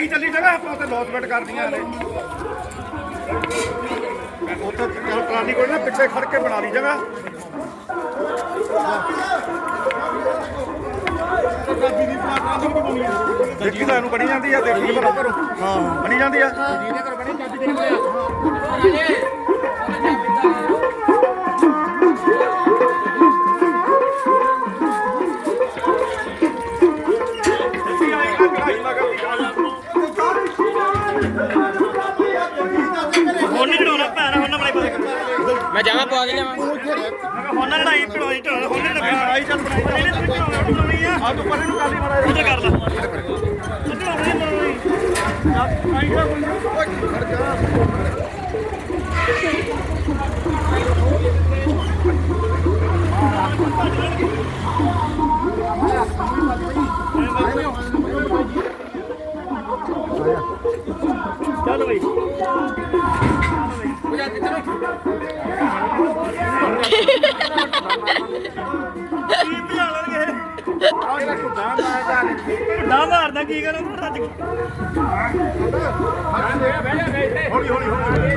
ਲੜਾਈ ਚੱਲੀ ਜਗਾ ਆਪਾਂ ਉੱਥੇ ਲੌਸਮੈਂਟ ਕਰਦੀਆਂ ਨੇ। ਉੱਥੇ ਟਰਾਲੀ ਕੋਲ ਨਾ ਪਿੱਛੇ ਖੜ ਕੇ ਬਣਾ ਲਈ ਜਗਾ ਦੇਖੀ ਤਾਂ ਇਹਨੂੰ ਬਣੀ ਜਾਂਦੀ ਆ ਦੇਖੀ ਬਣਾ ਕਰੋ ਹਾਂ। ਬਣੀ ਜਾਂਦੀ ਆ। ਹੁਣ ਮੈਂ ਜਾਵਾਂ, ਪਵਾ ਕੇ ਲਿਆਵਾਂ। ਹੁਣ ਲੜਾਈ ਢੋਣੀ ਢੋਣਾ ਹੁਣ ਲੜਾਈ ਚੱਲ ਬਣਾਈ ਇਹਨੇ ਤੇ ਢੋਣਾ ਢੋਣੀ ਆ ਆ ਤੂੰ ਪਰੇ ਨੂੰ ਕਾਲੀ ਮਾਰਾ ਉਹਦੇ ਕਰ ਲਾ ਢੋਣੀ ਢੋਣੀ ਚੱਲ ਬਈ ਨਾ ਮਾਰਦਾ ਕੀ ਕਰਾਂ? ਤੂੰ ਰੱਜ ਹੌਲੀ ਹੌਲੀ ਹੌਲੀ।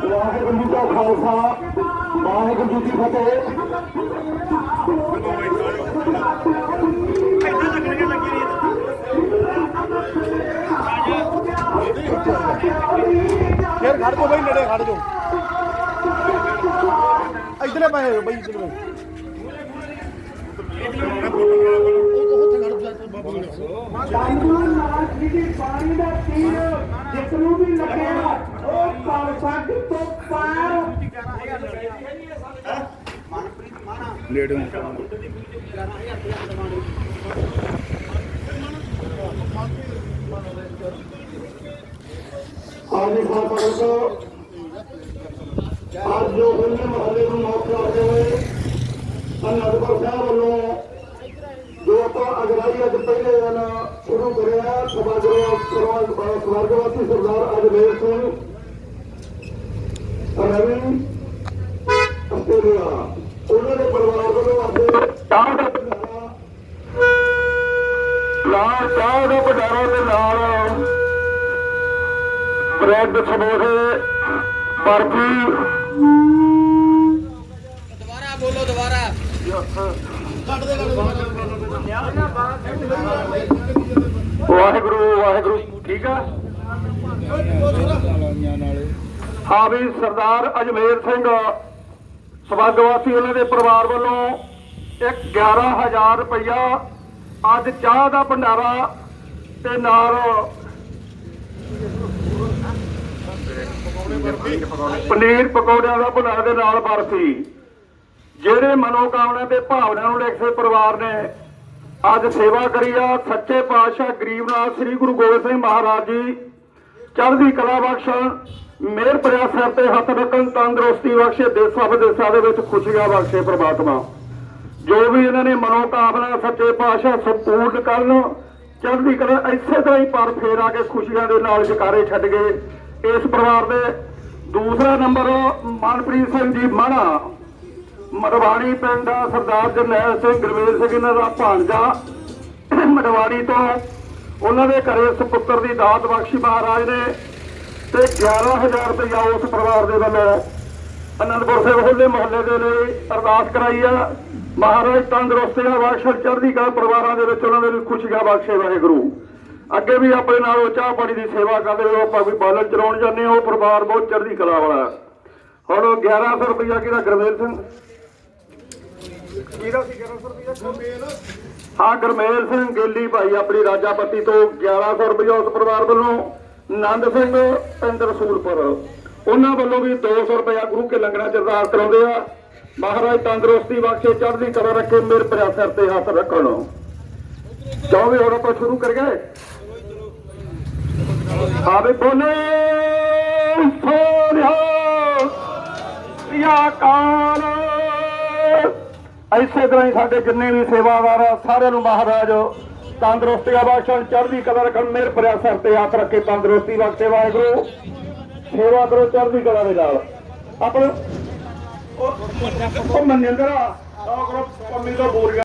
ਵਾਹਿਗੁਰੂ ਜੀ ਕਾ ਖਾਲਸਾ ਵਾਹਿਗੁਰੂ ਜੀ ਕੀ ਫਤਿਹ ਇੱਦਾਂ ਲੱਗਣਗੇ ਲੱਗੀ ਰਹੀ ਫੇਰ ਖੜ ਜਾਓ ਬਈ ਨੇੜੇ ਖੜ ਜਾਓ ਇਧਰਲੇ ਪਾਸੇ ਬਈ ਇਧਰਲੇ ਸਾਨੂੰ ਨਾਚ ਦੀ ਪਾਣੀ ਦਾ ਤੀਰ ਜਿਸ ਨੂੰ ਵੀ ਲੱਗਿਆ। ਉਹ ਪਰ ਸੱਗ ਤੋਂ ਪਾਰ। ਨੇੜੇ ਅੱਜ ਖਾਤਰ ਕੋ ਅੱਜ ਜੋ ਬੰਦੇ ਮਹੱਲੇ ਨੂੰ ਮੌਤ ਕਰਦੇ ਹੋਏ ਅਨੰਦਪੁਰ ਸਾਹਿਬ ਵੱਲੋਂ ਜੋ ਆਪਾਂ ਅਗਰਾਈ ਅੱਜ ਪਹਿਲੇ ਦਿਨ ਸ਼ੁਰੂ ਕਰਿਆ ਸਰਵਾਨ ਸਵਰਗਵਾਸੀ ਸਰਦਾਰ ਅਜਮੇਰ ਸਿੰਘ ਰਵੀ ਆਸਟ੍ਰੇਲੀਆ ਉਹਨਾਂ ਦੇ ਪਰਿਵਾਰ ਵੱਲੋਂ ਅੱਜ ਚਾਹ ਦਾ ਨਾਲ ਚਾਹ ਦਾ ਭੰਡਾਰਾ ਦੇ ਨਾਲ ਬ੍ਰੈਡ ਸਮੋਸੇ ਬਰਫੀ। ਦੁਬਾਰਾ ਬੋਲੋ ਦੁਬਾਰਾ। ਵਾਹਿਗੁਰੂ ਵਾਹਿਗੁਰੂ, ਠੀਕ ਆ? ਹਾਂ ਵੀ ਸਰਦਾਰ ਅਜਮੇਰ ਸਿੰਘ, ਸਵਰਗਵਾਸੀ ਉਹਨਾਂ ਦੇ ਪਰਿਵਾਰ ਵੱਲੋਂ ਇੱਕ 11000 ਰੁਪਇਆ ਅੱਜ ਚਾਹ ਦਾ ਭੰਡਾਰਾ ਤੇ ਨਾਲ ਪਨੀਰ ਪਕੌੜਿਆਂ ਦਾ ਭੰਡਾਰਾ ਦੇ ਨਾਲ ਬਰਫੀ। ਜਿਹੜੇ ਮਨੋਕਾਮਨਾ ਤੇ ਭਾਵਨਾ ਨੂੰ ਲੈ ਕੇ ਪਰਿਵਾਰ ਨੇ ਅੱਜ ਸੇਵਾ ਕਰੀ ਆ ਸੱਚੇ ਪਾਤਸ਼ਾਹ ਗਰੀਬਨਾਥ ਸ੍ਰੀ ਗੁਰੂ ਗੋਬਿੰਦ ਸਿੰਘ ਮਹਾਰਾਜ ਜੀ। ਚੜ੍ਹਦੀ ਕਲਾ ਬਖਸ਼ਣ ਮਿਹਰ ਭਰਿਆ ਸਿਰ ਤੇ ਹੱਥ ਰੱਖਣ, ਤੰਦਰੁਸਤੀ ਬਖਸ਼ੇ, ਦੇਸਾਂ ਵਿਦੇਸਾਂ ਦੇ ਵਿੱਚ ਖੁਸ਼ੀਆਂ ਬਖਸ਼ੇ ਪ੍ਰਮਾਤਮਾ। ਜੋ ਵੀ ਇਹਨਾਂ ਨੇ ਮਨੋਕਾਮਨਾ ਸੱਚੇ ਪਾਤਸ਼ਾਹ ਸੰਪੂਰਨ ਕਰਨ, ਚੜ੍ਹਦੀ ਕਲਾ ਇਸੇ ਤਰ੍ਹਾਂ ਹੀ ਪਰ ਫੇਰ ਆ ਕੇ ਖੁਸ਼ੀਆਂ ਦੇ ਨਾਲ ਜਕਾਰੇ ਛੱਡ ਗਏ। ਇਸ ਪਰਿਵਾਰ ਦੇ ਦੂਸਰਾ ਨੰਬਰ ਮਨਪ੍ਰੀਤ ਸਿੰਘ ਜੀ ਮਾਣਾ। ਮਰਵਾਣੀ ਪਿੰਡ ਦਾ ਸਰਦਾਰ ਜਰਨੈਲ ਸਿੰਘ ਗੁਰਮੇਲ ਸਿੰਘ, ਇਹਨਾਂ ਦਾ ਭਾਣਜਾ। ਮਰਵਾਣੀ ਤੋਂ ਉਹਨਾਂ ਦੇ ਘਰੇ ਸੁਪੁੱਤਰ ਦੀ ਦਾਤ ਬਖਸ਼ੀ ਮਹਾਰਾਜ ਨੇ ਤੇ 11000 ਰੁਪਇਆ ਉਸ ਪਰਿਵਾਰ ਦੇ ਵੱਲੋਂ ਅਨੰਦਪੁਰ ਸਾਹਿਬ ਹੋਲੇ ਮਹੱਲੇ ਦੇ ਲਈ ਅਰਦਾਸ ਕਰਾਈ ਆ। ਮਹਾਰਾਜ ਤੰਦਰੁਸਤੀਆਂ ਬਖਸ਼ਣ ਚੜ੍ਹਦੀ ਕਲਾ ਪਰਿਵਾਰਾਂ ਦੇ ਵਿੱਚ ਉਹਨਾਂ ਦੇ ਲਈ ਖੁਸ਼ੀਆਂ ਬਖਸ਼ੇ ਵਾਹਿਗੁਰੂ। ਅੱਗੇ ਵੀ ਆਪਣੇ ਨਾਲ ਉਹ ਚਾਹ ਪਾਣੀ ਦੀ ਸੇਵਾ ਕਰਦੇ ਹੋ ਆਪਾਂ ਕੋਈ ਬਾਲਣ ਚਲਾਉਣ ਜਾਂਦੇ ਹਾਂ, ਉਹ ਪਰਿਵਾਰ ਬਹੁਤ ਚੜ੍ਹਦੀ ਕਲਾ ਵਾਲਾ। ਹੁਣ ਉਹ 1100 ਰੁਪਇਆ ਕਿਹਦਾ ਗੁਰਮੇਲ ਸਿੰਘ? ਕਿਹਦਾ ਸੀ 1100 ਰੁਪਏ ਗੁਰਮੇਲ। ਹਾਂ ਗੁਰਮੇਲ ਸਿੰਘ ਗੇਲੀ ਭਾਈ ਆਪਣੀ ਰਾਜਾਪੱਤੀ ਤੋਂ 1100 ਰੁਪਇਆ ਉਸ ਪਰਿਵਾਰ ਵੱਲੋਂ। ਨੰਦ ਸਿੰਘ ਪਿੰਡ ਰਸੂਲਪੁਰ। ਉਹਨਾਂ ਵੱਲੋਂ ਵੀ 200 ਰੁਪਇਆ ਗੁਰੂ ਕੇ ਲੰਗਰਾਂ ਚ ਅਰਦਾਸ ਕਰਾਉਂਦੇ ਆ। ਮਹਾਰਾਜ ਤੰਦਰੁਸਤੀ ਬਖਸ਼ੇ ਚੜ੍ਹਦੀ ਕਲਾ ਰੱਖੇ ਮੇਰੇ ਪਿਆ ਸਿਰ ਤੇ ਹੱਥ ਰੱਖਣ। ਕਿਉਂ ਵੀ ਹੁਣ ਆਪਾਂ ਸ਼ੁਰੂ ਕਰ ਗਏ ਆਵੇ ਬੋਲੇ ਸੋਨਿਆ ਪ੍ਰਿਆ ਕਾਲ ਇਸੇ ਤਰ੍ਹਾਂ ਹੀ ਸਾਡੇ ਜਿੰਨੇ ਵੀ ਸੇਵਾਦਾਰ ਆ, ਸਾਰਿਆਂ ਨੂੰ ਮਹਾਰਾਜ ਤੰਦਰੁਸਤੀਆਂ ਬਖਸ਼ਣ, ਚੜ੍ਹਦੀ ਕਲਾ ਰੱਖਣ ਮੇਰੇ ਪਿਆ ਸਿਰ ਤੇ ਹੱਥ ਰੱਖੇ ਤੰਦਰੁਸਤੀ ਬਖਸ਼ੇ, ਵਾਹਿਗੁਰੂ। ਸੇਵਾ ਕਰੋ ਚੜ੍ਹਦੀ ਕਲਾ ਦੇ ਨਾਲ। ਆਪਣੇ ਉਹ ਮਨਿੰਦਰ ਆ ਆਹ ਪੰਮੀ ਦਾ ਬੋਰੀਆ।